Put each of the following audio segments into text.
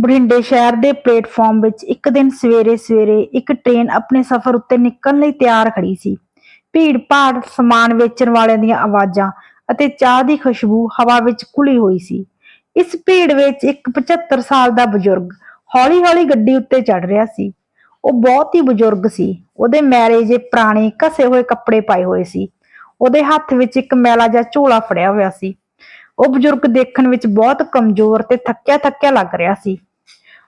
ਬਠਿੰਡੇ ਸ਼ਹਿਰ ਦੇ ਪਲੇਟਫਾਰਮ ਵਿੱਚ ਇੱਕ ਦਿਨ ਸਵੇਰੇ ਸਵੇਰੇ ਇੱਕ ਟ੍ਰੇਨ ਆਪਣੇ ਸਫ਼ਰ ਉੱਤੇ ਨਿਕਲਣ ਲਈ ਤਿਆਰ ਖੜੀ ਸੀ। ਭੀੜ ਭਾੜ, ਸਮਾਨ ਵੇਚਣ ਵਾਲਿਆਂ ਦੀਆਂ ਆਵਾਜ਼ਾਂ ਅਤੇ ਚਾਹ ਦੀ ਖੁਸ਼ਬੂ ਹਵਾ ਵਿੱਚ ਘੁਲੀ ਹੋਈ ਸੀ। ਇਸ ਭੀੜ ਵਿੱਚ ਇੱਕ 75 ਸਾਲ ਦਾ ਬਜ਼ੁਰਗ ਹੌਲੀ-ਹੌਲੀ ਗੱਡੀ ਉੱਤੇ ਚੜ ਰਿਹਾ ਸੀ। ਉਹ ਬਹੁਤ ਹੀ ਬਜ਼ੁਰਗ ਸੀ। ਉਹਦੇ ਮੈਲੇ ਜੇ ਪੁਰਾਣੇ ਘਸੇ ਹੋਏ ਕੱਪੜੇ ਪਾਏ ਹੋਏ ਸੀ। ਉਹਦੇ ਹੱਥ ਵਿੱਚ ਇੱਕ ਮੈਲਾ ਜਿਹਾ ਝੋਲਾ ਫੜਿਆ ਹੋਇਆ ਸੀ। ਉਹ ਬਜ਼ੁਰਗ ਦੇਖਣ ਵਿੱਚ ਬਹੁਤ ਕਮਜ਼ੋਰ ਤੇ ਥੱਕਿਆ-ਥੱਕਿਆ ਲੱਗ ਰਿਹਾ ਸੀ।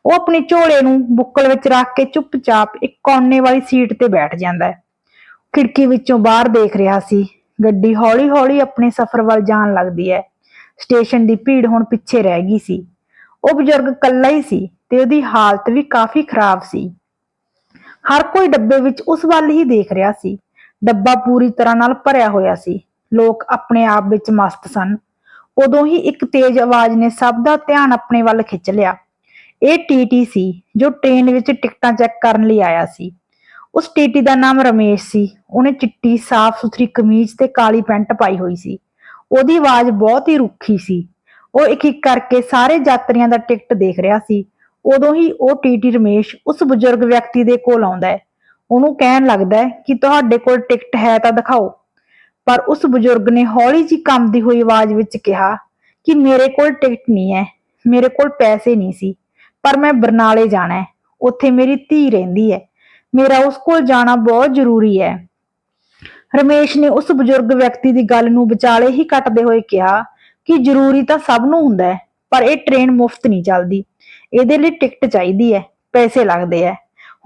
ਉਹ ਆਪਣੇ ਝੋਲੇ ਨੂੰ ਬੁੱਕਲ ਵਿੱਚ ਰੱਖ ਕੇ ਚੁੱਪਚਾਪ ਇੱਕ ਕੋਨੇ ਵਾਲੀ ਸੀਟ ਤੇ ਬੈਠ ਜਾਂਦਾ ਹੈ। ਖਿੜਕੀ ਵਿੱਚੋਂ ਬਾਹਰ ਦੇਖ ਰਿਹਾ ਸੀ। ਗੱਡੀ ਹੌਲੀ-ਹੌਲੀ ਆਪਣੇ ਸਫ਼ਰ ਵੱਲ ਜਾਣ ਲੱਗਦੀ ਹੈ। ਸਟੇਸ਼ਨ ਦੀ ਭੀੜ ਹੁਣ ਪਿੱਛੇ ਰਹਿ ਗਈ ਸੀ। ਉਹ ਬਜ਼ੁਰਗ ਇਕੱਲਾ ਹੀ ਸੀ ਤੇ ਉਹਦੀ ਹਾਲਤ ਵੀ ਕਾਫੀ ਖਰਾਬ ਸੀ। ਹਰ ਕੋਈ ਡੱਬੇ ਵਿੱਚ ਉਸ ਵੱਲ ਹੀ ਦੇਖ ਰਿਹਾ ਸੀ। ਡੱਬਾ ਪੂਰੀ ਤਰ੍ਹਾਂ ਨਾਲ ਭਰਿਆ ਹੋਇਆ ਸੀ। ਲੋਕ ਆਪਣੇ ਆਪ ਵਿੱਚ ਮਸਤ ਸਨ। ਉਦੋਂ ਹੀ ਇੱਕ ਤੇਜ਼ ਆਵਾਜ਼ ਨੇ ਸਭ ਦਾ ਧਿਆਨ ਆਪਣੇ ਵੱਲ ਖਿੱਚ ਲਿਆ। ਇਹ ਟੀਟੀ ਸੀ, ਜੋ ਟ੍ਰੇਨ ਵਿੱਚ ਟਿਕਟਾਂ ਚੈੱਕ ਕਰਨ ਲਈ ਆਇਆ ਸੀ। ਉਸ ਟੀਟੀ ਦਾ ਨਾਮ ਰਮੇਸ਼ ਸੀ। ਉਹਨੇ ਚਿੱਟੀ, ਸਾਫ਼ ਸੁਥਰੀ ਕਮੀਜ਼ ਤੇ ਕਾਲੀ ਪੈਂਟ ਪਾਈ ਹੋਈ ਸੀ। ਉਹਦੀ ਆਵਾਜ਼ ਬਹੁਤ ਹੀ ਰੁੱਖੀ ਸੀ। ਉਹ ਇੱਕ ਇੱਕ ਕਰਕੇ ਸਾਰੇ ਯਾਤਰੀਆਂ ਦਾ ਟਿਕਟ ਦੇਖ ਰਿਹਾ ਸੀ। ਉਦੋਂ ਹੀ ਉਹ ਟੀਟੀ ਰਮੇਸ਼ ਉਸ ਬਜ਼ੁਰਗ ਵਿਅਕਤੀ ਦੇ ਕੋਲ ਆਉਂਦਾ ਹੈ। ਉਹਨੂੰ ਕਹਿਣ ਲੱਗਦਾ ਹੈ ਕਿ ਤੁਹਾਡੇ ਕੋਲ ਟਿਕਟ ਹੈ ਤਾਂ ਦਿਖਾਓ। ਪਰ ਉਸ ਬਜ਼ੁਰਗ ਨੇ ਹੌਲੀ ਜਿਹੀ ਕੰਬਦੀ ਹੋਈ ਆਵਾਜ਼ ਵਿੱਚ ਕਿਹਾ ਕਿ ਮੇਰੇ ਕੋਲ ਟਿਕਟ ਨਹੀਂ ਹੈ। ਮੇਰੇ ਕੋਲ ਪੈਸੇ ਨਹੀਂ ਸੀ। ਪਰ ਮੈਂ ਬਰਨਾਲੇ ਜਾਣਾ ਹੈ। ਉੱਥੇ ਮੇਰੀ ਧੀ ਰਹਿੰਦੀ ਹੈ। ਮੇਰਾ ਉਸ ਕੋਲ ਜਾਣਾ ਬਹੁਤ ਜ਼ਰੂਰੀ ਹੈ। ਰਮੇਸ਼ ਨੇ ਉਸ ਬਜ਼ੁਰਗ ਵਿਅਕਤੀ ਦੀ ਗੱਲ ਨੂੰ ਵਿਚਾਲੇ ਹੀ ਕੱਟਦੇ ਹੋਏ ਕਿਹਾ ਕਿ ਜ਼ਰੂਰੀ ਤਾਂ ਸਭ ਨੂੰ ਹੁੰਦਾ ਹੈ, ਪਰ ਇਹ ਟ੍ਰੇਨ ਮੁਫਤ ਨਹੀਂ ਚੱਲਦੀ। ਇਹਦੇ ਲਈ ਟਿਕਟ ਚਾਹੀਦੀ ਹੈ, ਪੈਸੇ ਲੱਗਦੇ ਹੈ।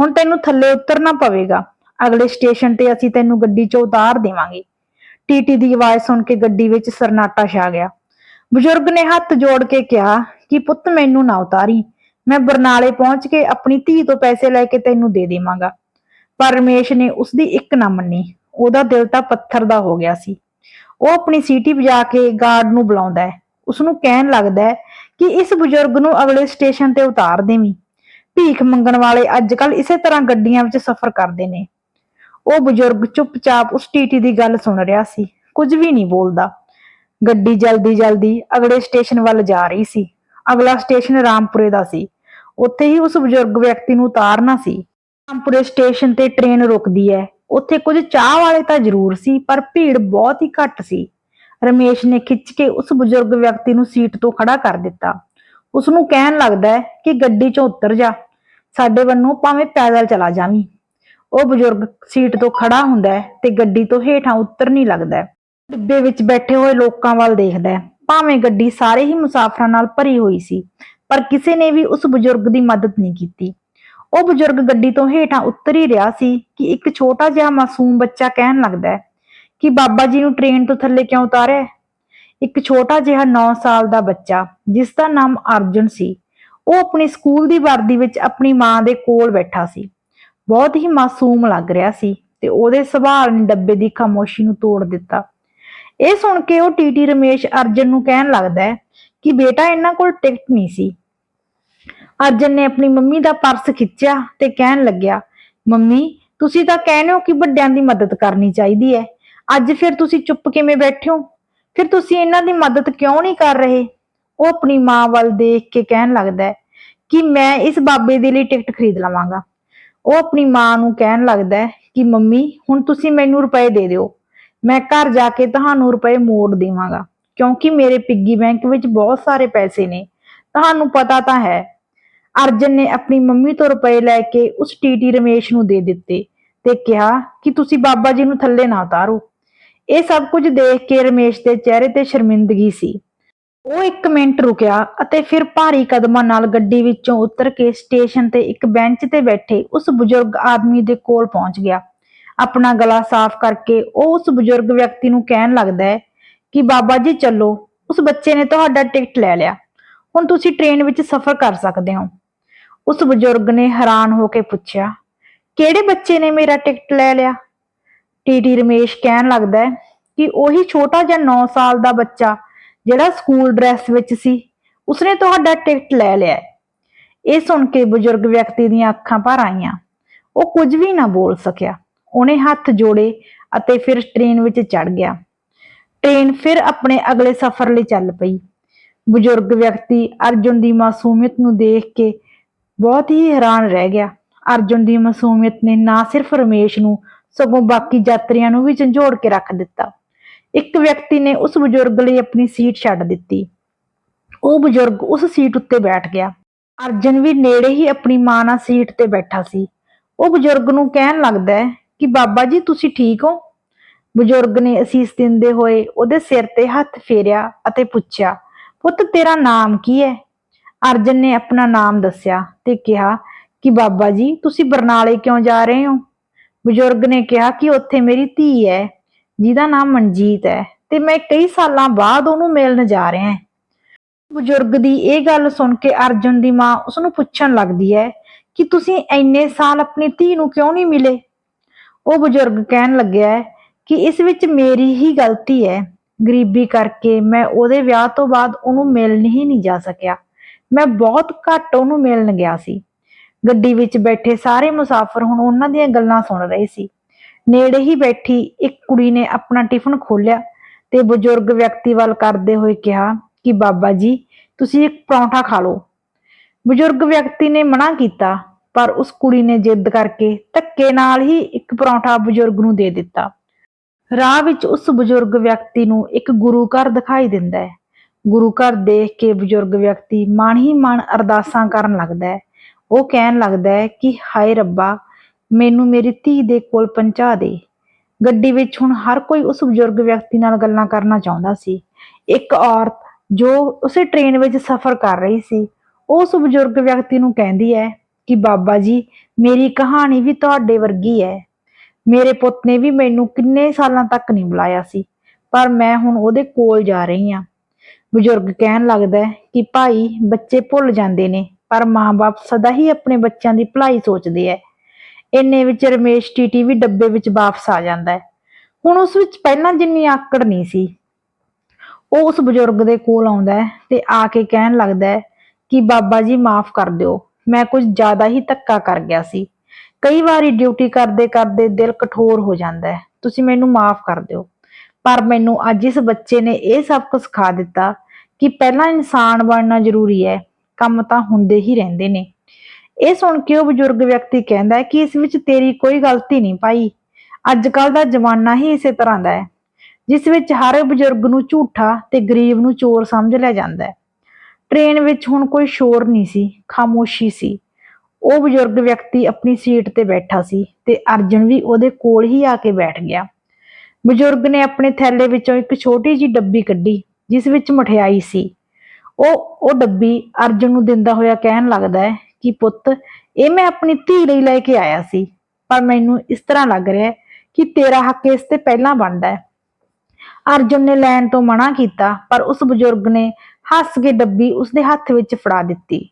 ਹੁਣ ਤੈਨੂੰ ਥੱਲੇ ਉਤਰਨਾ ਪਵੇਗਾ। ਅਗਲੇ ਸਟੇਸ਼ਨ ਤੇ ਅਸੀਂ ਤੈਨੂੰ ਗੱਡੀ ਚ ਉਤਾਰ ਦੇਵਾਂਗੇ। ਟੀਟੀ ਦੀ ਆਵਾਜ਼ ਸੁਣ ਕੇ ਗੱਡੀ ਵਿੱਚ ਸਰਨਾਟਾ ਛਾ ਗਿਆ। ਬਜ਼ੁਰਗ ਨੇ ਹੱਥ ਜੋੜ ਕੇ ਕਿਹਾ ਕਿ ਪੁੱਤ ਮੈਨੂੰ ਨਾ ਉਤਾਰੀ। ਮੈਂ ਬਰਨਾਲੇ ਪਹੁੰਚ ਕੇ ਆਪਣੀ ਧੀ ਤੋਂ ਪੈਸੇ ਲੈ ਕੇ ਤੈਨੂੰ ਦੇ ਦੇਵਾਂਗਾ। ਪਰ ਰਮੇਸ਼ ਨੇ ਉਸ ਦੀ ਇੱਕ ਨਾ ਮੰਨੀ, ਉਹਦਾ ਦਿਲ ਤਾਂ ਪੱਥਰ ਦਾ ਹੋ ਗਿਆ ਸੀ। ਉਹ ਆਪਣੀ ਸੀਟੀ ਵਜਾ ਕੇ ਗਾਰਡ ਨੂੰ ਬੁਲਾਉਂਦਾ ਹੈ। ਉਸ ਨੂੰ ਕਹਿਣ ਲੱਗਦਾ ਹੈ ਕਿ ਇਸ ਬਜ਼ੁਰਗ ਨੂੰ ਅਗਲੇ ਸਟੇਸ਼ਨ ਤੇ ਉਤਾਰ ਦੇਵੀਂ। ਭੀਖ ਮੰਗਣ ਵਾਲੇ ਅੱਜਕੱਲ ਇਸੇ ਤਰ੍ਹਾਂ ਗੱਡੀਆਂ ਵਿੱਚ ਸਫ਼ਰ ਕਰਦੇ ਨੇ। ਉਹ ਬਜ਼ੁਰਗ ਚੁੱਪਚਾਪ ਉਸ ਟੀਟੀ ਦੀ ਗੱਲ ਸੁਣ ਰਿਹਾ ਸੀ। ਕੁਝ ਵੀ ਨਹੀਂ ਬੋਲਦਾ। ਗੱਡੀ ਜਲਦੀ ਜਲਦੀ ਅਗਲੇ ਸਟੇਸ਼ਨ ਵੱਲ ਜਾ ਰਹੀ ਸੀ। ਅਗਲਾ ਸਟੇਸ਼ਨ ਰਾਮਪੁਰੇ ਦਾ ਸੀ। ਉੱਥੇ ਹੀ ਉਸ ਬਜ਼ੁਰਗ ਵਿਅਕਤੀ ਨੂੰ ਉਤਾਰਨਾ ਸੀ। ਰਾਮਪੁਰੇ ਸਟੇਸ਼ਨ ਤੇ ਟ੍ਰੇਨ ਰੁਕਦੀ ਹੈ ਉੱਥੇ ਕੁਝ ਚਾਹ ਵਾਲੇ ਤਾਂ ਜ਼ਰੂਰ ਸੀ, ਪਰ ਭੀੜ ਬਹੁਤ ਹੀ ਘੱਟ ਸੀ। ਰਮੇਸ਼ ਨੇ ਖਿੱਚ ਕੇ ਉਸ ਬਜ਼ੁਰਗ ਵਿਅਕਤੀ ਨੂੰ ਸੀਟ ਤੋਂ ਖੜਾ ਕਰ ਦਿੱਤਾ। ਉਸ ਨੂੰ ਕਹਿਣ ਲੱਗਦਾ ਹੈ ਕਿ ਗੱਡੀ 'ਚੋਂ ਉਤਰ ਜਾ। ਸਾਡੇ ਵੱਲੋਂ ਭਾਵੇਂ ਪੈਦਲ ਚਲਾ ਜਾਵੀਂ। ਉਹ ਬਜ਼ੁਰਗ ਸੀਟ ਤੋਂ ਖੜਾ ਹੁੰਦਾ ਹੈ ਤੇ ਗੱਡੀ ਤੋਂ ਹੇਠਾਂ ਉਤਰ ਨਹੀਂ ਲੱਗਦਾ ਡਿੱਬੇ ਵਿੱਚ ਬੈਠੇ ਹੋਏ ਲੋਕਾਂ ਵੱਲ ਦੇਖਦਾ ਹੈ ਭਾਵੇਂ ਗੱਡੀ ਸਾਰੇ ਹੀ ਮੁਸਾਫਰਾਂ ਨਾਲ ਭਰੀ ਹੋਈ ਸੀ ਪਰ ਕਿਸੇ ਨੇ ਵੀ ਉਸ ਬਜ਼ੁਰਗ ਦੀ ਮਦਦ ਨਹੀਂ ਕੀਤੀ। ਉਹ ਬਜ਼ੁਰਗ ਗੱਡੀ ਤੋਂ ਹੇਠਾਂ ਉਤਰ ਹੀ ਰਿਹਾ ਸੀ ਕਿ ਇੱਕ ਛੋਟਾ ਜਿਹਾ ਮਾਸੂਮ ਬੱਚਾ ਕਹਿਣ ਲੱਗਦਾ ਹੈ ਕਿ ਬਾਬਾ ਜੀ ਨੂੰ ਟ੍ਰੇਨ ਤੋਂ ਥੱਲੇ ਕਿਉਂ ਉਤਾਰਿਆ ਇੱਕ ਛੋਟਾ ਜਿਹਾ 9 ਸਾਲ ਦਾ ਬੱਚਾ, ਜਿਸ ਦਾ ਨਾਮ ਅਰਜੁਨ ਸੀ, ਉਹ ਆਪਣੀ ਸਕੂਲ ਦੀ ਵਰਦੀ ਵਿੱਚ ਆਪਣੀ ਮਾਂ ਦੇ ਕੋਲ ਬੈਠਾ ਸੀ। ਬਹੁਤ ਹੀ ਮਾਸੂਮ ਲੱਗ ਰਿਹਾ ਸੀ ਤੇ ਉਹਦੇ ਸੁਭਾਅ ਨੇ ਡੱਬੇ ਦੀ ਖਾਮੋਸ਼ੀ ਨੂੰ ਤੋੜ ਦਿੱਤਾ। ਇਹ ਸੁਣ ਕੇ ਉਹ ਟੀਟੀ ਰਮੇਸ਼ ਅਰਜਨ ਨੂੰ ਕਹਿਣ ਲੱਗਦਾ ਹੈ ਕਿ ਬੇਟਾ ਇਹਨਾਂ ਕੋਲ ਟਿਕਟ ਨਹੀਂ ਸੀ। ਅਰਜਨ ਨੇ ਆਪਣੀ ਮੰਮੀ ਦਾ ਪਰਸ ਖਿੱਚਿਆ ਤੇ ਕਹਿਣ ਲੱਗਿਆ, ਮੰਮੀ, ਤੁਸੀਂ ਤਾਂ ਕਹਿੰਦੇ ਹੋ ਕਿ ਵੱਡਿਆਂ ਦੀ ਮਦਦ ਕਰਨੀ ਚਾਹੀਦੀ ਹੈ। ਅੱਜ ਫਿਰ ਤੁਸੀਂ ਚੁੱਪ ਕਿਵੇਂ ਬੈਠੇ ਹੋ? ਫਿਰ ਤੁਸੀਂ ਇਹਨਾਂ ਦੀ ਮਦਦ ਕਿਉਂ ਨਹੀਂ ਕਰ ਰਹੇ? ਉਹ ਆਪਣੀ ਮਾਂ ਵੱਲ ਦੇਖ ਕੇ ਕਹਿਣ ਲੱਗਦਾ ਹੈ ਕਿ ਮੈਂ ਇਸ ਬਾਬੇ ਦੇ ਲਈ ਟਿਕਟ ਖਰੀਦ ਲਵਾਂਗਾ। ਉਹ ਆਪਣੀ ਮਾਂ ਨੂੰ ਕਹਿਣ ਲੱਗਦਾ ਹੈ ਕਿ, ਮੰਮੀ, ਹੁਣ ਤੁਸੀਂ ਮੈਨੂੰ ਰੁਪਏ ਦੇ ਦਿਓ। ਮੈਂ ਘਰ ਜਾ ਕੇ ਤੁਹਾਨੂੰ ਰੁਪਏ ਮੋੜ ਦੇਵਾਂਗਾ। ਕਿਉਂਕਿ ਮੇਰੇ ਪਿੱਗੀ ਬੈਂਕ ਵਿੱਚ ਬਹੁਤ ਸਾਰੇ ਪੈਸੇ ਨੇ। ਤੁਹਾਨੂੰ ਪਤਾ ਤਾਂ ਹੈ, ਅਰਜਨ ਨੇ ਆਪਣੀ ਮੰਮੀ ਤੋਂ ਰੁਪਏ ਲੈ ਕੇ ਉਸ ਟੀਟੀ ਰਮੇਸ਼ ਨੂੰ ਦੇ ਦਿੱਤੇ ਤੇ ਕਿਹਾ ਕਿ ਤੁਸੀਂ ਬਾਬਾ ਜੀ ਨੂੰ ਥੱਲੇ ਨਾ ਉਤਾਰੋ। ਇਹ ਸਭ ਕੁਝ ਦੇਖ ਕੇ ਰਮੇਸ਼ ਦੇ ਚਿਹਰੇ ਤੇ ਸ਼ਰਮਿੰਦਗੀ ਸੀ। ਉਹ ਇੱਕ ਮਿੰਟ ਰੁਕਿਆ ਅਤੇ ਫਿਰ ਭਾਰੀ ਕਦਮਾਂ ਨਾਲ ਗੱਡੀ ਵਿੱਚੋਂ ਉਤਰ ਕੇ ਸਟੇਸ਼ਨ ਤੇ ਇੱਕ ਬੈਂਚ ਤੇ ਬੈਠੇ ਉਸ ਬਜ਼ੁਰਗ ਆਦਮੀ ਦੇ ਕੋਲ ਪਹੁੰਚ ਗਿਆ। ਆਪਣਾ ਗਲਾ ਸਾਫ਼ ਕਰਕੇ ਉਹ ਉਸ ਬਜ਼ੁਰਗ ਵਿਅਕਤੀ ਨੂੰ ਕਹਿਣ ਲੱਗਦਾ ਹੈ ਕਿ ਬਾਬਾ ਜੀ ਚੱਲੋ, ਉਸ ਬੱਚੇ ਨੇ ਤੁਹਾਡਾ ਟਿਕਟ ਲੈ ਲਿਆ। ਹੁਣ ਤੁਸੀਂ ਟ੍ਰੇਨ ਵਿੱਚ ਸਫ਼ਰ ਕਰ ਸਕਦੇ ਹੋ। ਉਸ ਬਜ਼ੁਰਗ ਨੇ ਹੈਰਾਨ ਹੋ ਕੇ ਪੁੱਛਿਆ, ਕਿਹੜੇ ਬੱਚੇ ਨੇ ਮੇਰਾ ਟਿਕਟ ਲੈ ਲਿਆ? ਟੀਟੀ ਰਮੇਸ਼ ਕਹਿਣ ਲੱਗਦਾ ਹੈ ਕਿ ਉਹੀ ਛੋਟਾ ਜਿਹਾ 9 ਸਾਲ ਦਾ ਬੱਚਾ ਜਿਹੜਾ ਸਕੂਲ ਡਰੈਸ ਵਿੱਚ ਸੀ, ਉਸਨੇ ਤੁਹਾਡਾ ਟਿਕਟ ਲੈ ਲਿਆ ਇਹ ਸੁਣ ਕੇ ਬਜ਼ੁਰਗ ਵਿਅਕਤੀ ਦੀਆਂ ਅੱਖਾਂ ਭਰ ਆਈਆਂ। ਉਹ ਕੁਝ ਵੀ ਨਾ ਬੋਲ ਸਕਿਆ। ਉਹਨੇ ਹੱਥ ਜੋੜੇ ਅਤੇ ਫਿਰ ਟ੍ਰੇਨ ਵਿੱਚ ਚੜ ਗਿਆ। ਟ੍ਰੇਨ ਫਿਰ ਆਪਣੇ ਅਗਲੇ ਸਫ਼ਰ ਲਈ ਚੱਲ ਪਈ। ਬਜ਼ੁਰਗ ਵਿਅਕਤੀ ਅਰਜੁਨ ਦੀ ਮਾਸੂਮੀਅਤ ਨੂੰ ਦੇਖ ਕੇ ਬਹੁਤ ਹੀ ਹੈਰਾਨ ਰਹਿ ਗਿਆ। ਅਰਜੁਨ ਦੀ ਮਾਸੂਮੀਅਤ ਨੇ ਨਾ ਸਿਰਫ ਰਮੇਸ਼ ਨੂੰ, ਸਗੋਂ ਬਾਕੀ ਯਾਤਰੀਆਂ ਨੂੰ ਵੀ ਝੰਜੋੜ ਕੇ ਰੱਖ ਦਿੱਤਾ। ਇੱਕ ਵਿਅਕਤੀ ਨੇ ਉਸ ਬਜ਼ੁਰਗ ਲਈ ਆਪਣੀ ਸੀਟ ਛੱਡ ਦਿੱਤੀ। ਉਹ ਬਜ਼ੁਰਗ ਉਸ ਸੀਟ ਉੱਤੇ ਬੈਠ ਗਿਆ। ਅਰਜਨ ਵੀ ਨੇੜੇ ਹੀ ਆਪਣੀ ਮਾਂ ਨਾਲ ਸੀਟ ਤੇ ਬੈਠਾ ਸੀ। ਉਹ ਬਜ਼ੁਰਗ ਨੂੰ ਕਹਿਣ ਲੱਗਦਾ ਹੈ ਕਿ, ਬਾਬਾ ਜੀ, ਤੁਸੀਂ ਠੀਕ ਹੋ? ਬਜ਼ੁਰਗ ਨੇ ਅਸੀਸ ਦਿੰਦੇ ਹੋਏ ਉਹਦੇ ਸਿਰ ਤੇ ਹੱਥ ਫੇਰਿਆ ਅਤੇ ਪੁੱਛਿਆ, ਪੁੱਤ, ਤੇਰਾ ਨਾਮ ਕੀ ਹੈ? ਅਰਜਨ ਨੇ ਆਪਣਾ ਨਾਮ ਦੱਸਿਆ ਤੇ ਕਿਹਾ, ਕਿ ਬਾਬਾ ਜੀ, ਤੁਸੀਂ ਬਰਨਾਲੇ ਕਿਉਂ ਜਾ ਰਹੇ ਹੋ? ਬਜ਼ੁਰਗ ਨੇ ਕਿਹਾ, ਕਿ ਉੱਥੇ ਮੇਰੀ ਧੀ ਹੈ, ਜਿਹਦਾ ਨਾਮ ਮਨਜੀਤ ਹੈ ਤੇ ਮੈਂ ਕਈ ਸਾਲਾਂ ਬਾਅਦ ਉਹਨੂੰ ਮਿਲਣ ਜਾ ਰਿਹਾ ਹਾਂ। ਬਜ਼ੁਰਗ ਦੀ ਇਹ ਗੱਲ ਸੁਣ ਕੇ ਅਰਜੁਨ ਦੀ ਮਾਂ ਉਸ ਨੂੰ ਪੁੱਛਣ ਲੱਗਦੀ ਹੈ, ਕਿ ਤੁਸੀਂ ਇੰਨੇ ਸਾਲ ਆਪਣੀ ਧੀ ਨੂੰ ਕਿਉਂ ਨਹੀਂ ਮਿਲੇ? ਉਹ ਬਜ਼ੁਰਗ ਕਹਿਣ ਲੱਗਿਆ ਹੈ ਕਿ ਇਸ ਵਿੱਚ ਮੇਰੀ ਹੀ ਗਲਤੀ ਹੈ। ਗਰੀਬੀ ਕਰਕੇ ਮੈਂ ਉਹਦੇ ਵਿਆਹ ਤੋਂ ਬਾਅਦ ਉਹਨੂੰ ਮਿਲਣ ਹੀ ਨਹੀਂ ਜਾ ਸਕਿਆ। ਮੈਂ ਬਹੁਤ ਘੱਟ ਉਹਨੂੰ ਮਿਲਣ ਗਿਆ ਸੀ। ਗੱਡੀ ਵਿੱਚ ਬੈਠੇ ਸਾਰੇ ਮੁਸਾਫਰ ਹੁਣ ਉਹਨਾਂ ਦੀਆਂ ਗੱਲਾਂ ਸੁਣ ਰਹੇ ਸੀ। ਨੇੜੇ ਹੀ ਬੈਠੀ ਇੱਕ ਕੁੜੀ ਨੇ ਆਪਣਾ ਟਿਫਨ ਖੋਲ੍ਹਿਆ ਤੇ ਬਜ਼ੁਰਗ ਵਿਅਕਤੀ ਵੱਲ ਕਰਦੇ ਹੋਏ ਕਿਹਾ ਕਿ, ਬਾਬਾ ਜੀ, ਤੁਸੀਂ ਇੱਕ ਪਰੌਂਠਾ ਖਾ ਲਓ। ਬਜ਼ੁਰਗ ਵਿਅਕਤੀ ਨੇ ਮਨਾ ਕੀਤਾ, ਪਰ ਉਸ ਕੁੜੀ ਨੇ ਜਿੱਦ ਕਰਕੇ ਧੱਕੇ ਨਾਲ ਹੀ ਇੱਕ ਪਰੌਂਠਾ ਬਜ਼ੁਰਗ ਨੂੰ ਦੇ ਦਿੱਤਾ। ਰਾਹ ਵਿੱਚ ਉਸ ਬਜ਼ੁਰਗ ਵਿਅਕਤੀ ਨੂੰ ਇੱਕ ਗੁਰੂ ਘਰ ਦਿਖਾਈ ਦਿੰਦਾ ਹੈ। ਗੁਰੂ ਘਰ ਦੇਖ ਕੇ ਬਜ਼ੁਰਗ ਵਿਅਕਤੀ ਮਨ ਹੀ ਮਨ ਅਰਦਾਸਾਂ ਕਰਨ ਲੱਗਦਾ ਹੈ। ਉਹ ਕਹਿਣ ਲੱਗਦਾ ਹੈ ਕਿ, ਹਾਏ ਰੱਬਾ, ਮੈਨੂੰ ਮੇਰੀ ਧੀ ਦੇ ਕੋਲ ਪਹੁੰਚਾ ਦੇ। ਗੱਡੀ ਵਿੱਚ ਹੁਣ ਹਰ ਕੋਈ ਉਸ ਬਜ਼ੁਰਗ ਵਿਅਕਤੀ ਨਾਲ ਗੱਲਾਂ ਕਰਨਾ ਚਾਹੁੰਦਾ ਸੀ। ਇੱਕ ਔਰਤ ਜੋ ਉਸੇ ਟ੍ਰੇਨ ਵਿੱਚ ਸਫ਼ਰ ਕਰ ਰਹੀ ਸੀ, ਉਹ ਉਸ ਬਜ਼ੁਰਗ ਵਿਅਕਤੀ ਨੂੰ ਕਹਿੰਦੀ ਹੈ ਕਿ, ਬਾਬਾ ਜੀ, ਮੇਰੀ ਕਹਾਣੀ ਵੀ ਤੁਹਾਡੇ ਵਰਗੀ ਹੈ। ਮੇਰੇ ਪੁੱਤ ਨੇ ਵੀ ਮੈਨੂੰ ਕਿੰਨੇ ਸਾਲਾਂ ਤੱਕ ਨਹੀਂ ਬੁਲਾਇਆ ਸੀ, ਪਰ ਮੈਂ ਹੁਣ ਉਹਦੇ ਕੋਲ ਜਾ ਰਹੀ ਹਾਂ। ਬਜ਼ੁਰਗ ਕਹਿਣ ਲੱਗਦਾ ਹੈ ਕਿ ਭਾਈ ਬੱਚੇ ਭੁੱਲ ਜਾਂਦੇ ਨੇ, ਪਰ ਮਾਂ-ਬਾਪ ਸਦਾ ਹੀ ਆਪਣੇ ਬੱਚਿਆਂ ਦੀ ਭਲਾਈ ਸੋਚਦੇ ਐ ਇੰਨੇ ਵਿੱਚ ਰਮੇਸ਼ ਟੀਟੀ ਵੀ ਡੱਬੇ ਵਿੱਚ ਵਾਪਸ ਆ ਜਾਂਦਾ ਹੈ। ਹੁਣ ਉਸ ਵਿੱਚ ਪਹਿਲਾਂ ਜਿੰਨੀ ਆਕੜ ਨਹੀਂ ਸੀ। ਉਹ ਉਸ ਬਜ਼ੁਰਗ ਦੇ ਕੋਲ ਆਉਂਦਾ ਹੈ ਤੇ ਆ ਕੇ ਕਹਿਣ ਲੱਗਦਾ ਹੈ ਕਿ ਬਾਬਾ ਜੀ ਮਾਫ ਕਰ ਦਿਓ, ਮੈਂ ਕੁਝ ਜ਼ਿਆਦਾ ਹੀ ਧੱਕਾ ਕਰ ਗਿਆ ਸੀ। ਕਈ ਵਾਰੀ ਡਿਊਟੀ ਕਰਦੇ ਕਰਦੇ ਦਿਲ ਕਠੋਰ ਹੋ ਜਾਂਦਾ ਹੈ। ਤੁਸੀਂ ਮੈਨੂੰ ਮਾਫ ਕਰ ਦਿਓ। ਪਰ ਮੈਨੂੰ ਅੱਜ ਇਸ ਬੱਚੇ ਨੇ ਇਹ ਸਭ ਸਬਕ ਸਿਖਾ ਦਿੱਤਾ ਕਿ ਪਹਿਲਾਂ ਇਨਸਾਨ ਬਣਨਾ ਜ਼ਰੂਰੀ ਹੈ, ਕੰਮ ਤਾਂ ਹੁੰਦੇ ਹੀ ਰਹਿੰਦੇ ਨੇ। ਇਹ ਸੁਣ ਕੇ ਉਹ ਬਜ਼ੁਰਗ ਵਿਅਕਤੀ ਕਹਿੰਦਾ ਹੈ ਕਿ ਇਸ ਵਿੱਚ ਤੇਰੀ ਕੋਈ ਗਲਤੀ ਨਹੀਂ ਭਾਈ। ਅੱਜ ਕੱਲ ਦਾ ਜ਼ਮਾਨਾ ਹੀ ਇਸੇ ਤਰ੍ਹਾਂ ਦਾ ਹੈ, ਜਿਸ ਵਿੱਚ ਹਰ ਬਜ਼ੁਰਗ ਨੂੰ ਝੂਠਾ ਤੇ ਗਰੀਬ ਨੂੰ ਚੋਰ ਸਮਝ ਲਿਆ ਜਾਂਦਾ ਹੈ। ਟ੍ਰੇਨ ਵਿੱਚ ਹੁਣ ਕੋਈ ਸ਼ੋਰ ਨਹੀਂ ਸੀ, ਖਾਮੋਸ਼ੀ ਸੀ। ਉਹ ਬਜ਼ੁਰਗ ਵਿਅਕਤੀ ਆਪਣੀ ਸੀਟ ਤੇ ਬੈਠਾ ਸੀ ਤੇ ਅਰਜਨ ਵੀ ਉਹਦੇ ਕੋਲ ਹੀ ਆ ਕੇ ਬੈਠ ਗਿਆ। ਬਜ਼ੁਰਗ ਨੇ ਆਪਣੇ ਥੈਲੇ ਵਿੱਚੋਂ ਇੱਕ ਛੋਟੀ ਜੀ ਡੱਬੀ ਕੱਢੀ, ਜਿਸ ਵਿੱਚ ਮਠਿਆਈ ਸੀ। ਉਹ ਉਹ ਡੱਬੀ ਅਰਜਨ ਨੂੰ ਦਿੰਦਾ ਹੋਇਆ ਕਹਿਣ ਲੱਗਦਾ ਹੈ ਕਿ ਪੁੱਤ, ਇਹ ਮੈਂ ਆਪਣੀ ਧੀ ਲਈ ਲੈ ਕੇ ਆਇਆ ਸੀ, ਪਰ ਮੈਨੂੰ ਇਸ ਤਰ੍ਹਾਂ ਲੱਗ ਰਿਹਾ ਹੈ ਕਿ ਤੇਰਾ ਹੱਕ ਇਸ ਤੇ ਪਹਿਲਾਂ ਬਣਦਾ ਹੈ। ਅਰਜੁਨ ਨੇ ਲੈਣ ਤੋਂ ਮਨਾ ਕੀਤਾ, ਪਰ ਉਸ ਬਜ਼ੁਰਗ ਨੇ ਹੱਸ ਕੇ ਡੱਬੀ ਉਸਦੇ ਹੱਥ ਵਿੱਚ ਫੜਾ ਦਿੱਤੀ।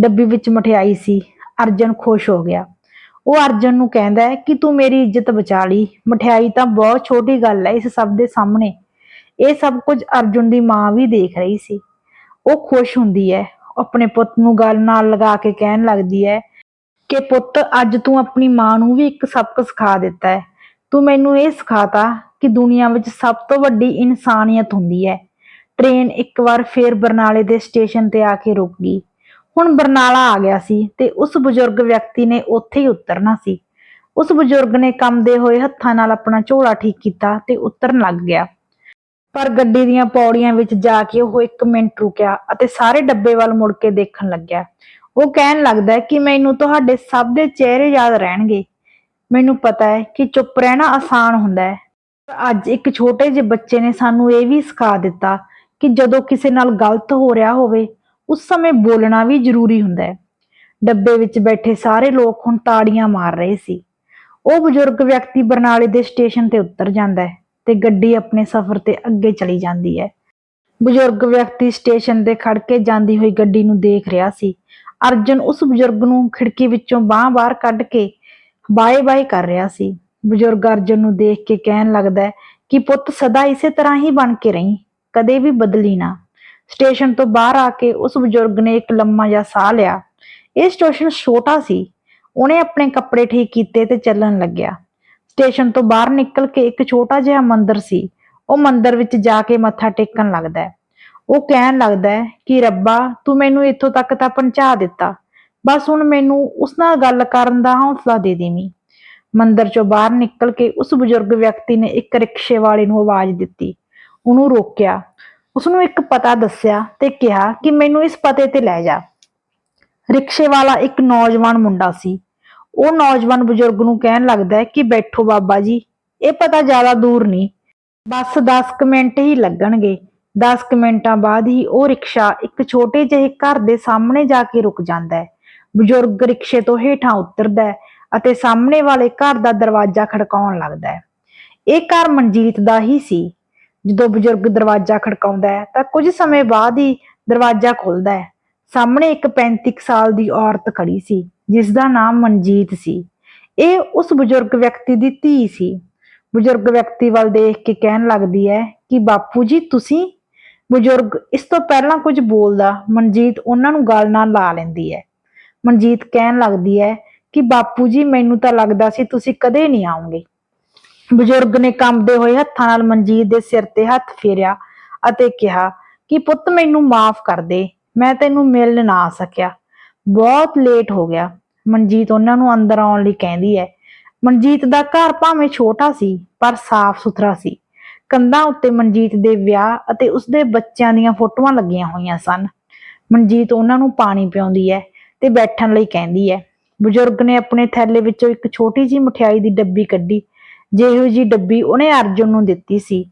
ਡੱਬੀ ਵਿੱਚ ਮਠਿਆਈ ਸੀ ਅਰਜਨ ਖੁਸ਼ ਹੋ ਗਿਆ। ਉਹ ਅਰਜਨ ਨੂੰ ਕਹਿੰਦਾ ਹੈ ਕਿ ਤੂੰ ਮੇਰੀ ਇੱਜ਼ਤ ਬਚਾ ਲਈ। ਮਠਿਆਈ ਤਾਂ ਬਹੁਤ ਛੋਟੀ ਗੱਲ ਹੈ ਇਸ ਸਭ ਦੇ ਸਾਹਮਣੇ। ਇਹ ਸਭ ਕੁਝ ਅਰਜੁਨ ਦੀ ਮਾਂ ਵੀ ਦੇਖ ਰਹੀ ਸੀ। ਉਹ ਖੁਸ਼ ਹੁੰਦੀ ਹੈ। ਆਪਣੇ ਪੁੱਤ ਨੂੰ ਗੱਲ ਨਾਲ ਲਗਾ ਕੇ ਕਹਿਣ ਲੱਗਦੀ ਹੈ ਕਿ ਪੁੱਤ, ਅੱਜ ਤੂੰ ਆਪਣੀ ਮਾਂ ਨੂੰ ਵੀ ਇੱਕ ਸਬਕ ਸਿਖਾ ਦਿੱਤਾ ਹੈ। ਤੂੰ ਮੈਨੂੰ ਇਹ ਸਿਖਾਤਾ ਕਿ ਦੁਨੀਆ ਵਿੱਚ ਸਭ ਤੋਂ ਵੱਡੀ ਇਨਸਾਨੀਅਤ ਹੁੰਦੀ ਹੈ। ਟ੍ਰੇਨ ਇੱਕ ਵਾਰ ਫੇਰ ਬਰਨਾਲੇ ਦੇ ਸਟੇਸ਼ਨ ਤੇ ਆ ਕੇ ਰੁਕ ਗਈ। ਹੁਣ ਬਰਨਾਲਾ ਆ ਗਿਆ ਸੀ ਤੇ ਉਸ ਬਜ਼ੁਰਗ ਵਿਅਕਤੀ ਨੇ ਉੱਥੇ ਹੀ ਉਤਰਨਾ ਸੀ। ਉਸ ਬਜ਼ੁਰਗ ਨੇ ਕੰਮਦੇ ਹੋਏ ਹੱਥਾਂ ਨਾਲ ਆਪਣਾ ਝੋਲਾ ਠੀਕ ਕੀਤਾ ਤੇ ਉਤਰਨ ਲੱਗ ਗਿਆ। ਪਰ ਗੱਡੀ ਦੀਆਂ ਪੌੜੀਆਂ ਵਿੱਚ ਜਾ ਕੇ ਉਹ ਇੱਕ ਮਿੰਟ ਰੁਕਿਆ ਅਤੇ ਸਾਰੇ ਡੱਬੇ ਵੱਲ ਮੁੜ ਕੇ ਦੇਖਣ ਲੱਗਿਆ। ਉਹ ਕਹਿਣ ਲੱਗਦਾ ਕਿ ਮੈਨੂੰ ਤੁਹਾਡੇ ਸਭ ਦੇ ਚਿਹਰੇ ਯਾਦ ਰਹਿਣਗੇ। ਮੈਨੂੰ ਪਤਾ ਹੈ ਕਿ ਚੁੱਪ ਰਹਿਣਾ ਆਸਾਨ ਹੁੰਦਾ ਹੈ। ਪਰ ਅੱਜ ਇੱਕ ਛੋਟੇ ਜਿਹੇ ਬੱਚੇ ਨੇ ਸਾਨੂੰ ਇਹ ਵੀ ਸਿਖਾ ਦਿੱਤਾ ਕਿ ਜਦੋਂ ਕਿਸੇ ਨਾਲ ਗਲਤ ਹੋ ਰਿਹਾ ਹੋਵੇ ਉਸ ਸਮੇਂ ਬੋਲਣਾ ਵੀ ਜ਼ਰੂਰੀ ਹੁੰਦਾ ਹੈ। ਡੱਬੇ ਵਿੱਚ ਬੈਠੇ ਸਾਰੇ ਲੋਕ ਹੁਣ ਤਾੜੀਆਂ ਮਾਰ ਰਹੇ ਸੀ। ਉਹ ਬਜ਼ੁਰਗ ਵਿਅਕਤੀ ਬਰਨਾਲੇ ਦੇ ਸਟੇਸ਼ਨ ਤੇ ਉਤਰ ਜਾਂਦਾ ਹੈ ਤੇ ਗੱਡੀ ਆਪਣੇ ਸਫ਼ਰ ਤੇ ਅੱਗੇ ਚਲੀ ਜਾਂਦੀ ਹੈ। ਬਜ਼ੁਰਗ ਵਿਅਕਤੀ ਸਟੇਸ਼ਨ ਤੇ ਖੜ ਕੇ ਜਾਂਦੀ ਹੋਈ ਗੱਡੀ ਨੂੰ ਦੇਖ ਰਿਹਾ ਸੀ। ਅਰਜਨ ਉਸ ਬਜ਼ੁਰਗ ਨੂੰ ਖਿੜਕੀ ਵਿੱਚੋਂ ਬਾਹ ਬਾਹਰ ਕੱਢ ਕੇ ਬਾਏ ਬਾਏ ਕਰ ਰਿਹਾ ਸੀ। ਬਜ਼ੁਰਗ ਅਰਜਨ ਨੂੰ ਦੇਖ ਕੇ ਕਹਿਣ ਲੱਗਦਾ ਹੈ ਕਿ ਪੁੱਤ ਸਦਾ ਇਸੇ ਤਰ੍ਹਾਂ ਹੀ ਬਣ ਕੇ ਰਹੀਂ, ਕਦੇ ਵੀ ਬਦਲੀ ਨਾ। ਸਟੇਸ਼ਨ ਤੋਂ ਬਾਹਰ ਆ ਕੇ ਉਸ ਬਜ਼ੁਰਗ ਨੇ ਇੱਕ ਲੰਮਾ ਜਿਹਾ ਸਾਹ ਲਿਆ। ਇਹ ਸਟੇਸ਼ਨ ਛੋਟਾ ਸੀ। ਉਹਨੇ ਆਪਣੇ ਕੱਪੜੇ ਠੀਕ ਕੀਤੇ ਤੇ ਚੱਲਣ ਲੱਗਿਆ। ਸਟੇਸ਼ਨ ਤੋਂ ਬਾਹਰ ਨਿਕਲ ਕੇ ਇੱਕ ਛੋਟਾ ਜਿਹਾ ਮੰਦਿਰ ਸੀ। ਉਹ ਮੰਦਿਰ ਵਿੱਚ ਜਾ ਕੇ ਮੱਥਾ ਟੇਕਣ ਲੱਗਦਾ ਹੈ। ਉਹ ਕਹਿਣ ਲੱਗਦਾ ਹੈ ਕਿ, ਰੱਬਾ, ਤੂੰ ਮੈਨੂੰ ਇੱਥੋਂ ਤੱਕ ਤਾਂ ਪਹੁੰਚਾ ਦਿੱਤਾ। ਬਸ ਹੁਣ ਮੈਨੂੰ ਉਸ ਨਾਲ ਗੱਲ ਕਰਨ ਦਾ ਹੌਸਲਾ ਦੇ ਦੇਵੀਂ। ਮੰਦਰ ਚੋਂ ਬਾਹਰ ਨਿਕਲ ਕੇ ਉਸ ਬਜ਼ੁਰਗ ਵਿਅਕਤੀ ਨੇ ਇੱਕ ਰਿਕਸ਼ੇ ਵਾਲੇ ਨੂੰ ਆਵਾਜ਼ ਦਿੱਤੀ। ਉਹਨੂੰ ਰੋਕਿਆ। ਉਸਨੂੰ ਇੱਕ ਪਤਾ ਦੱਸਿਆ ਤੇ ਕਿਹਾ ਕਿ ਮੈਨੂੰ ਇਸ ਪਤੇ ਤੇ ਲੈ ਜਾ। ਰਿਕਸ਼ੇ ਵਾਲਾ ਇੱਕ ਨੌਜਵਾਨ ਮੁੰਡਾ ਸੀ। ਉਹ ਨੌਜਵਾਨ ਬਜ਼ੁਰਗ ਨੂੰ ਕਹਿਣ ਲੱਗਦਾ ਹੈ ਕਿ ਬੈਠੋ ਬਾਬਾ ਜੀ, ਇਹ ਪਤਾ ਜ਼ਿਆਦਾ ਦੂਰ ਨਹੀਂ। ਬਸ 10 ਮਿੰਟ ਹੀ ਲੱਗਣਗੇ। 10 ਕੁ ਮਿੰਟਾਂ ਬਾਅਦ ਹੀ ਉਹ ਰਿਕਸ਼ਾ ਇੱਕ ਛੋਟੇ ਜਿਹੇ ਘਰ ਦੇ ਸਾਹਮਣੇ ਜਾ ਕੇ ਰੁਕ ਜਾਂਦਾ ਹੈ। ਬਜ਼ੁਰਗ ਰਿਕਸ਼ੇ ਤੋਂ ਹੇਠਾਂ ਉਤਰਦਾ ਹੈ ਅਤੇ ਸਾਹਮਣੇ ਵਾਲੇ ਘਰ ਦਾ ਦਰਵਾਜ਼ਾ ਖੜਕਾਉਣ ਲੱਗਦਾ ਹੈ। ਇਹ ਘਰ ਮਨਜੀਤ ਦਾ ਹੀ ਸੀ। ਜਦੋਂ ਬਜ਼ੁਰਗ ਦਰਵਾਜ਼ਾ ਖੜਕਾਉਂਦਾ ਹੈ, ਤਾਂ ਕੁਝ ਸਮੇਂ ਬਾਅਦ ਹੀ ਦਰਵਾਜ਼ਾ ਖੁੱਲਦਾ ਹੈ। ਸਾਹਮਣੇ ਇੱਕ 35 ਕੁ ਸਾਲ ਦੀ ਔਰਤ ਖੜੀ ਸੀ ਜਿਸ ਦਾ ਨਾਮ ਮਨਜੀਤ ਸੀ। ਇਹ ਉਸ ਬਜ਼ੁਰਗ ਵਿਅਕਤੀ ਦੀ ਧੀ ਸੀ। ਬਜ਼ੁਰਗ ਵਿਅਕਤੀ ਵੱਲ ਦੇਖ ਕੇ ਕਹਿਣ ਲੱਗਦੀ ਹੈ ਕਿ, ਬਾਪੂ ਜੀ, ਤੁਸੀਂ? ਬਜ਼ੁਰਗ, ਇਸ ਤੋਂ ਪਹਿਲਾਂ ਕੁਝ ਬੋਲਦਾ, ਮਨਜੀਤ ਉਹਨਾਂ ਨੂੰ ਗੱਲ ਨਾਲ ਲਾ ਲੈਂਦੀ ਹੈ। ਮਨਜੀਤ ਕਹਿਣ ਲੱਗਦੀ ਹੈ ਕਿ, ਬਾਪੂ ਜੀ, ਮੈਨੂੰ ਤਾਂ ਲੱਗਦਾ ਸੀ ਤੁਸੀਂ ਕਦੇ ਨਹੀਂ ਆਉਂਗੇ। ਬਜ਼ੁਰਗ ਨੇ ਕੰਬਦੇ ਹੋਏ ਹੱਥਾਂ ਨਾਲ ਮਨਜੀਤ ਦੇ ਸਿਰ ਤੇ ਹੱਥ ਫੇਰਿਆ ਅਤੇ ਕਿਹਾ ਕਿ, ਪੁੱਤ, ਮੈਨੂੰ ਮਾਫ ਕਰ ਦੇ। ਮੈਂ ਤੈਨੂੰ ਮਿਲ ਨਾ ਆ ਸਕਿਆ। ਬਹੁਤ ਲੇਟ ਹੋ ਗਿਆ। ਮਨਜੀਤ ਉਹਨਾਂ ਨੂੰ ਅੰਦਰ ਆਉਣ ਲਈ ਕਹਿੰਦੀ ਹੈ। ਮਨਜੀਤ ਦਾ ਘਰ ਭਾਵੇਂ ਛੋਟਾ ਸੀ, ਪਰ ਸਾਫ਼ ਸੁਥਰਾ ਸੀ। ਕੰਧਾਂ ਉੱਤੇ ਮਨਜੀਤ ਦੇ ਵਿਆਹ ਅਤੇ ਉਸਦੇ ਬੱਚਿਆਂ ਦੀਆਂ ਫੋਟੋਆਂ ਲੱਗੀਆਂ ਹੋਈਆਂ ਸਨ। ਮਨਜੀਤ ਉਹਨਾਂ ਨੂੰ ਪਾਣੀ ਪਿਆਉਂਦੀ ਹੈ ਤੇ ਬੈਠਣ ਲਈ ਕਹਿੰਦੀ ਹੈ। ਬਜ਼ੁਰਗ ਨੇ ਆਪਣੇ ਥੈਲੇ ਵਿੱਚੋਂ ਇੱਕ ਛੋਟੀ ਜਿਹੀ ਮਠਿਆਈ ਦੀ ਡੱਬੀ ਕੱਢੀ ਜਿਹੋ ਜੀ ਡੱਬੀ ਉਹਨੇ ਅਰਜੁਨ ਨੂੰ ਦਿੱਤੀ ਸੀ।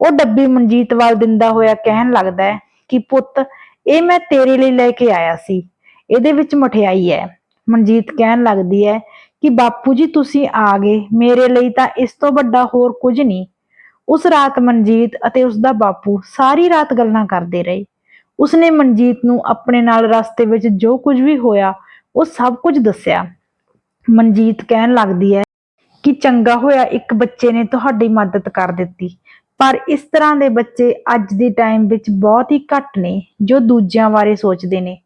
ਉਹ ਡੱਬੀ ਮਨਜੀਤ ਵੱਲ ਦਿੰਦਾ ਹੋਇਆ ਕਹਿਣ ਲੱਗਦਾ ਹੈ ਕਿ ਪੁੱਤ, ਇਹ ਮੈਂ ਤੇਰੇ ਲਈ ਲੈ ਕੇ ਆਇਆ ਸੀ। ਇਹਦੇ ਵਿੱਚ ਮਠਿਆਈ ਹੈ। ਮਨਜੀਤ ਕਹਿਣ ਲੱਗਦੀ ਹੈ ਕਿ ਬਾਪੂ ਜੀ, ਤੁਸੀਂ ਆ ਗਏ। ਮੇਰੇ ਲਈ ਤਾਂ ਇਸ ਤੋਂ ਵੱਡਾ ਹੋਰ ਕੁਝ ਨਹੀਂ। ਉਸ ਰਾਤ ਮਨਜੀਤ ਅਤੇ ਉਸ ਦਾ ਬਾਪੂ ਸਾਰੀ ਰਾਤ ਗੱਲਾਂ ਕਰਦੇ ਰਹੇ। ਉਸਨੇ ਮਨਜੀਤ ਨੂੰ ਆਪਣੇ ਨਾਲ ਰਸਤੇ ਵਿੱਚ ਜੋ ਕੁਝ ਵੀ ਹੋਇਆ, ਉਹ ਸਭ ਕੁਝ ਦੱਸਿਆ। ਮਨਜੀਤ ਕਹਿਣ ਲੱਗਦੀ ਹੈ ਕਿ ਚੰਗਾ ਹੋਇਆ ਇੱਕ ਬੱਚੇ ਨੇ ਤੁਹਾਡੀ ਮਦਦ ਕਰ ਦਿੱਤੀ। ਪਰ ਇਸ ਤਰ੍ਹਾਂ ਦੇ ਬੱਚੇ ਅੱਜ ਦੇ ਟਾਈਮ ਵਿੱਚ ਬਹੁਤ ਹੀ ਘੱਟ ਨੇ, ਜੋ ਦੂਜਿਆਂ ਬਾਰੇ ਸੋਚਦੇ ਨੇ।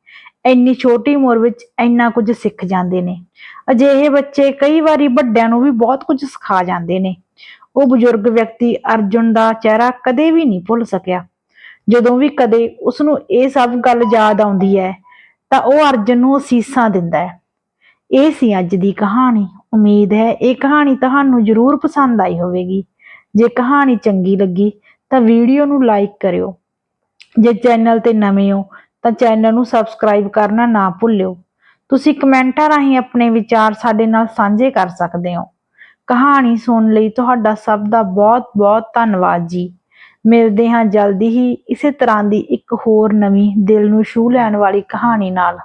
ਇੰਨੀ ਛੋਟੀ ਉਮਰ ਵਿੱਚ ਇੰਨਾ ਕੁਝ ਸਿੱਖ ਜਾਂਦੇ ਨੇ। ਅਜਿਹੇ ਬੱਚੇ ਕਈ ਵਾਰੀ ਵੱਡਿਆਂ ਨੂੰ ਵੀ ਬਹੁਤ ਕੁਝ ਸਿਖਾ ਜਾਂਦੇ ਨੇ। ਉਹ ਬਜ਼ੁਰਗ ਵਿਅਕਤੀ ਅਰਜੁਨ ਦਾ ਚਿਹਰਾ ਕਦੇ ਵੀ ਨਹੀਂ ਭੁੱਲ ਸਕਿਆ। ਜਦੋਂ ਵੀ ਕਦੇ ਉਸ ਨੂੰ ਇਹ ਸਭ ਗੱਲ ਯਾਦ ਆਉਂਦੀ ਹੈ, ਤਾਂ ਉਹ ਅਰਜੁਨ ਨੂੰ ਅਸੀਸਾਂ ਦਿੰਦਾ ਹੈ। ਇਹ ਸੀ ਅੱਜ ਦੀ ਕਹਾਣੀ। ਉਮੀਦ ਹੈ ਇਹ ਕਹਾਣੀ ਤੁਹਾਨੂੰ ਜ਼ਰੂਰ ਪਸੰਦ ਆਈ ਹੋਵੇਗੀ। ਜੇ ਕਹਾਣੀ ਚੰਗੀ ਲੱਗੀ ਤਾਂ ਵੀਡੀਓ ਨੂੰ ਲਾਈਕ ਕਰਿਓ। ਜੇ ਚੈਨਲ ਤੇ ਨਵੇਂ ਹੋ ਤਾਂ ਚੈਨਲ ਨੂੰ ਸਬਸਕ੍ਰਾਈਬ ਕਰਨਾ ਨਾ ਭੁੱਲਿਓ। ਤੁਸੀਂ ਕਮੈਂਟਾਂ ਰਾਹੀਂ ਆਪਣੇ ਵਿਚਾਰ ਸਾਡੇ ਨਾਲ ਸਾਂਝੇ ਕਰ ਸਕਦੇ ਹੋ। ਕਹਾਣੀ ਸੁਣਨ ਲਈ ਤੁਹਾਡਾ ਸਭ ਦਾ ਬਹੁਤ-ਬਹੁਤ ਧੰਨਵਾਦ ਜੀ। ਮਿਲਦੇ ਹਾਂ ਜਲਦੀ ਹੀ ਇਸੇ ਤਰ੍ਹਾਂ ਦੀ ਇੱਕ ਹੋਰ ਨਵੀਂ ਦਿਲ ਨੂੰ ਛੂਹ ਲੈਣ ਵਾਲੀ ਕਹਾਣੀ ਨਾਲ।